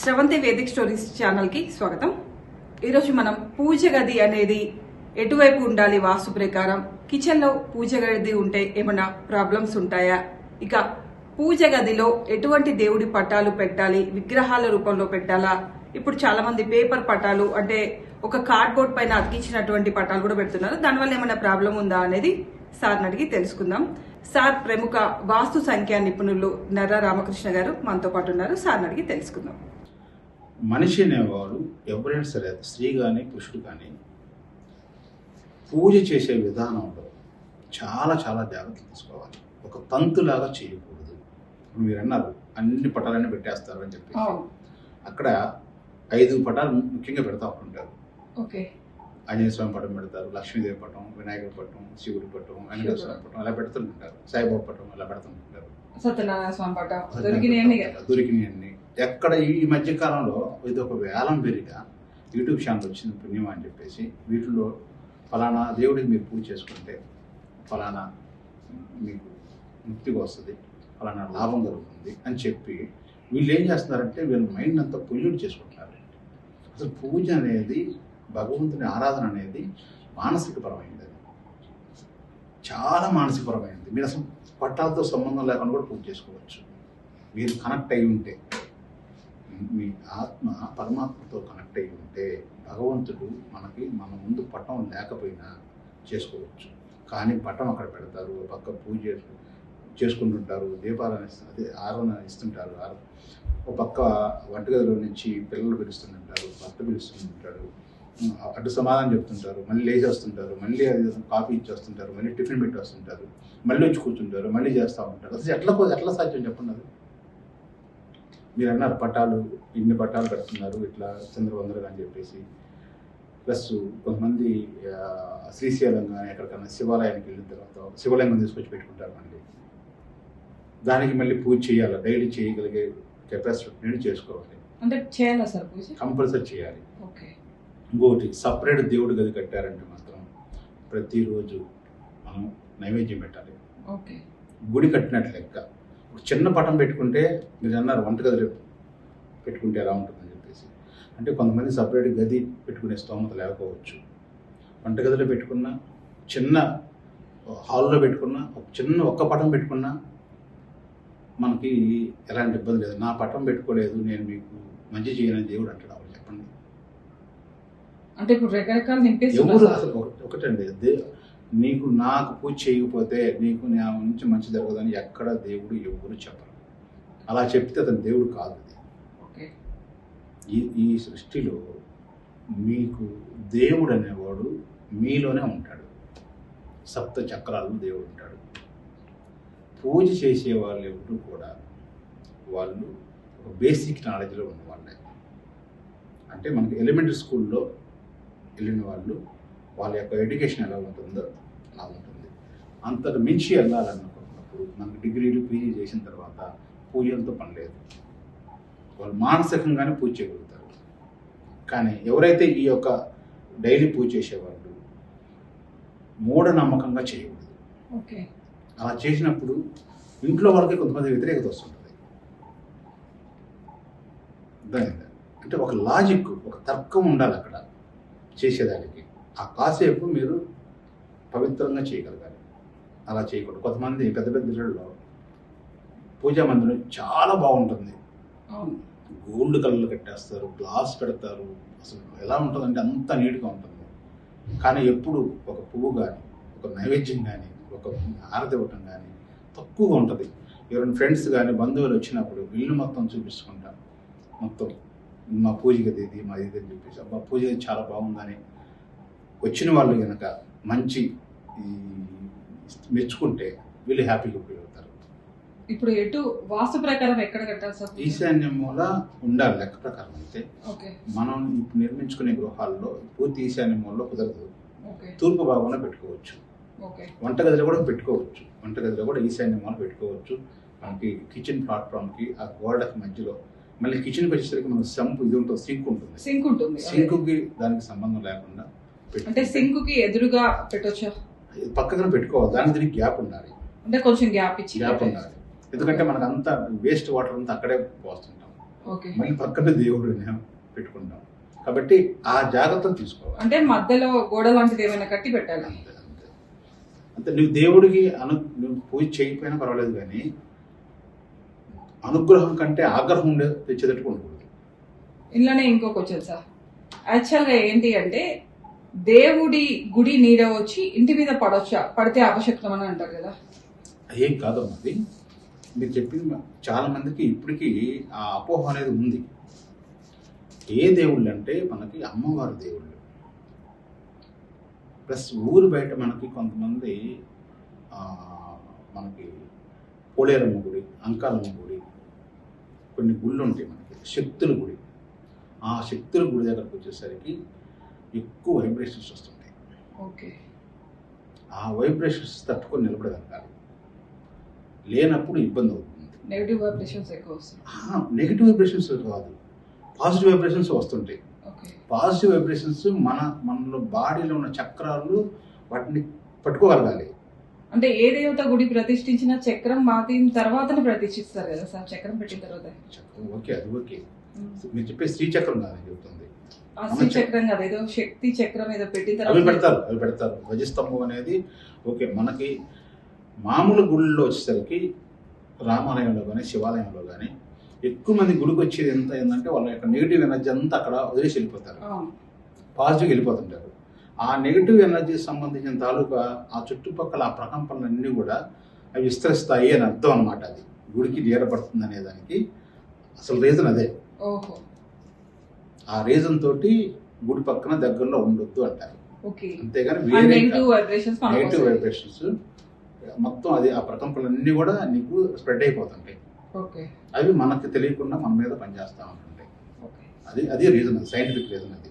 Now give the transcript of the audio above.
Sravanthi Vedic stories ఛానల్కి స్వాగతం. ఈరోజు మనం పూజ గది అనేది ఎటువైపు ఉండాలి వాస్తు ప్రకారం? కిచెన్లో పూజ గది ఉంటే ఏమైనా ప్రాబ్లమ్స్ ఉంటాయా? ఇక పూజ గదిలో ఎటువంటి దేవుడి పటాలు పెట్టాలి? విగ్రహాల రూపంలో పెట్టాలా? ఇప్పుడు చాలా మంది పేపర్ పటాలు అంటే ఒక కార్డ్బోర్డ్ పైన అతికించినటువంటి పటాలు కూడా పెడుతున్నారు. దానివల్ల ఏమైనా ప్రాబ్లం ఉందా అనేది సార్ని అడిగి తెలుసుకుందాం. సార్ ప్రముఖ వాస్తు సంఖ్యా నిపుణులు నర్ర రామకృష్ణ గారు మనతో పాటు ఉన్నారు. సార్ని అడిగి తెలుసుకుందాం. మనిషి అనేవాడు ఎవరైనా సరే స్త్రీ కానీ పురుషుడు కానీ పూజ చేసే విధానంలో చాలా చాలా జాగ్రత్తలు తీసుకోవాలి. ఒక తంతులాగా చేయకూడదు. ఇప్పుడు మీరు అన్నారు అన్ని పటాలన్నీ పెట్టేస్తారు అని చెప్పి అక్కడ ఐదు పటాలు ముఖ్యంగా పెడతా ఉంటారు. ఓకే. ఆంజనేయ స్వామి పటం పెడతారు లక్ష్మీదేవి పటం వినాయకుడి పటం శివుడి పటం వెంకటేశ్వర స్వామి పటం అలా పెడుతుంటారు సాయిబాబా పటం అలా పెడుతుంటారు సత్యనారాయణ స్వామి పాట దొరికినాయండి దొరికినాయన్ని. ఎక్కడ ఈ మధ్యకాలంలో ఇది ఒక వేలం పెరిగా యూట్యూబ్ ఛానల్ వచ్చింది పుణ్యం అని చెప్పేసి వీటిలో ఫలానా దేవుడికి మీరు పూజ చేసుకుంటే ఫలానా మీకు ముక్తిగా వస్తుంది ఫలానా లాభం కలుగుతుంది అని చెప్పి వీళ్ళు ఏం చేస్తున్నారంటే వీళ్ళ మైండ్ అంతా పొల్యూట్ చేసుకుంటున్నారు. అసలు పూజ అనేది భగవంతుని ఆరాధన అనేది మానసికపరమైనది అది. చాలా మానసికపరమైనది మీరు అసలు పట్టాలతో సంబంధం లేకుండా కూడా పూజ చేసుకోవచ్చు. మీరు కనెక్ట్ అయి ఉంటే. మీ ఆత్మ పరమాత్మతో కనెక్ట్ అయి ఉంటే భగవంతుడు మనకి మన ముందు పటం లేకపోయినా చేసుకోవచ్చు. కానీ పటం అక్కడ పెడతారు పక్క పూజ చేసుకుంటుంటారు దీపాలను ఇస్తు- అదే ఆరాధన ఇస్తుంటారు ఆర- ఓ పక్క వంటగదిలో నుంచి పిల్లలు పిలుస్తుంటారు భర్త పిలుస్తుంటాడు అటు సమాధానం చెప్తుంటారు మళ్ళీ లేచి వస్తుంటారు మళ్ళీ అది కాఫీ ఇచ్చి వస్తుంటారు మళ్ళీ టిఫిన్ పెట్టి వస్తుంటారు మళ్ళీ వచ్చి కూర్చుంటారు మళ్ళీ చేస్తూ ఉంటారు. అసలు ఎట్లా ఎట్లా సాధ్యం చెప్పండి అది? మీరు అన్నారు పట్టాలు ఇన్ని పట్టాలు పెడుతున్నారు ఇట్లా చంద్రవందరగా అని చెప్పేసి. ప్లస్ కొంతమంది శ్రీశైలం కానీ ఎక్కడికైనా శివాలయానికి వెళ్ళిన తర్వాత శివలింగం తీసుకొచ్చి పెట్టుకుంటారు మళ్ళీ. దానికి మళ్ళీ పూజ చేయాలి డైలీ చేయగలిగే కెపాసిటీ నేను చేసుకోవాలి. అంటే చేయాలా సార్ పూజ? కంపల్సరీ చేయాలి. ఓకే. ఇంకోటి సపరేట్ దేవుడి గది కట్టారంటే మాత్రం ప్రతిరోజు మనం నైవేద్యం పెట్టాలి. ఓకే. గుడి కట్టినట్లు లెక్క. ఒక చిన్న పటం పెట్టుకుంటే మీరు అన్నారు వంటగదిలో పెట్టుకుంటే ఎలా ఉంటుందని చెప్పేసి. అంటే కొంతమంది సపరేట్ గది పెట్టుకునే స్తోమత లేకపోవచ్చు. వంటగదిలో పెట్టుకున్న చిన్న హాల్లో పెట్టుకున్న ఒక చిన్న ఒక్క పటం పెట్టుకున్నా మనకి ఎలాంటి ఇబ్బంది లేదు. నా పటం పెట్టుకోలేదు నేను మీకు మంచి చేయనని దేవుడు అంటాడు అవును చెప్పండి. అంటే ఇప్పుడు రకరకాల ఎవరు అసలు ఒక- ఒకటండి నీకు నాకు పూజ చేయకపోతే నీకు నా నుంచి మంచి జరగదని ఎక్కడ దేవుడు ఎవరు చెప్పరు. అలా చెప్తే అతను దేవుడు కాదు అది. ఓకే. ఈ ఈ సృష్టిలో మీకు దేవుడు అనేవాడు మీలోనే ఉంటాడు. సప్త చక్రాలు దేవుడు ఉంటాడు. పూజ చేసే వాళ్ళు ఎవరు కూడా వాళ్ళు ఒక బేసిక్ నాలెడ్జ్లో ఉన్న వాళ్ళే అంటే మనకి ఎలిమెంటరీ స్కూల్లో వెళ్ళిన వాళ్ళు వాళ్ళ యొక్క ఎడ్యుకేషన్ ఎలా ఉంటుందో అలా ఉంటుంది. అంతకు మించి వెళ్ళాలనుకున్నప్పుడు మనకి డిగ్రీలు పీజీ చేసిన తర్వాత పూజలతో పని లేదు. వాళ్ళు మానసికంగానే పూజ చేయగలుగుతారు. కానీ ఎవరైతే ఈ యొక్క డైలీ పూజ చేసేవాళ్ళు మూఢనమ్మకంగా చేయకూడదు. ఓకే. అలా చేసినప్పుడు ఇంట్లో వాళ్ళకి కొంతమంది వ్యతిరేకత వస్తుంటుంది? అంటే ఒక లాజిక్ ఒక తర్కం ఉండాలి అక్కడ చేసేదానికి. ఆ కాసేపు మీరు పవిత్రంగా చేయగలగాలి. అలా చేయకూడదు. కొంతమంది పెద్ద పెద్ద ఇళ్ళల్లో పూజా మందిరం చాలా బాగుంటుంది. గోల్డ్ కలర్లు కట్టేస్తారు గ్లాస్ పెడతారు అసలు ఎలా ఉంటుందంటే అంత నీట్గా ఉంటుంది. కానీ ఎప్పుడు ఒక పువ్వు కానీ ఒక నైవేద్యం కానీ ఒక హారతి ఇవ్వటం కానీ తక్కువగా ఉంటుంది. ఎవరైనా ఫ్రెండ్స్ కానీ బంధువులు వచ్చినప్పుడు ఇల్లు మొత్తం చూపించుకుంటాం మొత్తం మా పూజ గది ఇది మా ఇది అని చెప్పేసి అబ్బా పూజ చాలా బాగుందని వచ్చిన వాళ్ళు కనుక మంచి మెచ్చుకుంటే వీళ్ళు హ్యాపీగా ఫీల్ అవుతారు ఇప్పుడు ఎటు వాస్తు ప్రకారం ఎక్కడ కట్టాలి సార్? ఈశాన్యం మూల ఉండాలి లెక్క ప్రకారం అయితే మనం ఇప్పుడు నిర్మించుకునే గృహాల్లో పూర్తి ఈశాన్య మూలలో కుదరదు. తూర్పు భాగంలో పెట్టుకోవచ్చు. ఓకే. వంటగదిలో కూడా పెట్టుకోవచ్చు. వంటగదిలో కూడా ఈశాన్య మూల పెట్టుకోవచ్చు. మనకి కిచెన్ ప్లాట్ఫామ్కి ఆ గోడకి మధ్యలో మళ్ళీ కిచెన్కి వచ్చేసరికి మనకు సంపు ఇది ఉంటుంది సింక్ ఉంటుంది. సింక్ ఉంటుంది. సింకుకి దానికి సంబంధం లేకుండా అంటే సింక్కి ఎదురుగా పెట్టొచ్చా? పక్కన పెట్టుకోవాలి. దానికి దీనికి గ్యాప్ ఉండాలి. అంటే కొంచెం గ్యాప్ ఇచ్చి గ్యాప్ ఉండాలి. ఎందుకంటే మనకు అంతా వేస్ట్ వాటర్ అంతా అక్కడే పోస్తుంటాం. ఓకే. మళ్ళీ పక్కన దేవుడు పెట్టుకుంటాం. కాబట్టి ఆ జాగ్రత్తలు తీసుకోవాలి. అంటే మధ్యలో గోడ లాంటిది ఏమైనా కట్టి పెట్టాలి? అంతే నువ్వు దేవుడికి అను నువ్వు పూజ చేయకపోయినా పర్వాలేదు కానీ అనుగ్రహం కంటే ఆగ్రహం ఉండే తెచ్చేటట్టు ఉండకూడదు. ఇంట్లోనే ఇంకో క్వశ్చన్ సార్. యాక్చువల్గా ఏంటి అంటే దేవుడి గుడి నీడ వచ్చి ఇంటి మీద పడొచ్చా? పడితే అపశక్తం అని అంటారు కదా. ఏం కాదమ్మా అది. మీరు చెప్పింది చాలా మందికి ఇప్పటికీ ఆ అపోహ అనేది ఉంది. ఏ దేవుళ్ళు అంటే మనకి అమ్మవారి దేవుళ్ళు. ప్లస్ ఊరు బయట మనకి కొంతమంది మనకి పోలేరమ్మ గుడి అంకాలమ్మ గుడి కొన్ని గుళ్ళు ఉంటాయి మనకి శక్తుల గుడి. ఆ శక్తుల గుడి దగ్గరకు వచ్చేసరికి ఎక్కువ వైబ్రేషన్స్ వస్తుంటాయి. ఓకే. ఆ వైబ్రేషన్స్ తట్టుకొని నిలబడగలగాలి లేనప్పుడు ఇబ్బంది అవుతుంది. నెగిటివ్ వైబ్రేషన్స్ ఎక్కువ వస్తాయి నెగిటివ్ వైబ్రేషన్స్ కాదు. పాజిటివ్ వైబ్రేషన్స్ వస్తుంటాయి. ఓకే. పాజిటివ్ వైబ్రేషన్స్ మన మనలో బాడీలో ఉన్న చక్రాలు వాటిని పట్టుకోగలగాలి. అంటే ఏ దేవత గుడి ప్రతిష్ఠించిన చక్రం మాతిన తర్వాతనే ప్రతిష్ఠిస్తారు కదా సార్? చక్రం పెట్టిన తర్వాత. చక్రం ఓకే అది ఓకే. మీరు చెప్పే శ్రీచక్రం కాదని శ్రీ చక్రం కదా ఏదో శక్తి చక్రం ఏదో పెట్టిన అవి పెడతారు అవి పెడతారు. ధ్వజస్తంభం అనేది ఓకే మనకి మామూలు గుళ్ళలో వచ్చేసరికి రామాలయంలో కానీ శివాలయంలో కానీ ఎక్కువ మంది గుడికి వచ్చేది ఎంత ఏంటంటే వాళ్ళ యొక్క నెగిటివ్ ఎనర్జీ అంతా అక్కడ వదిలేసి వెళ్ళిపోతారు. అవును. పాజిటివ్కి వెళ్ళిపోతుంటారు. ఆ నెగిటివ్ ఎనర్జీకి సంబంధించిన తాలూకా ఆ చుట్టుపక్కల ఆ ప్రకంపనలన్నీ కూడా అవి విస్తరిస్తాయి అని అర్థం అనమాట అది. గుడికి నీడపడుతుంది అనే దానికి అసలు రీజన్ అదే. ఓహో. ఆ రీజన్ తోటి గుడి పక్కన దగ్గరలో ఉండొద్దు అంటారు. అంతేగాని వేరే నెగిటివ్ వైబ్రేషన్స్ మొత్తం అది ఆ ప్రకంపనలన్నీ కూడా నీకు స్ప్రెడ్ అయిపోతుంటాయి. అవి మనకి తెలియకుండా మన మీద పనిచేస్తూ ఉంటుంటాయి అది అది రీజన్ సైంటిఫిక్ రీజన్ అది.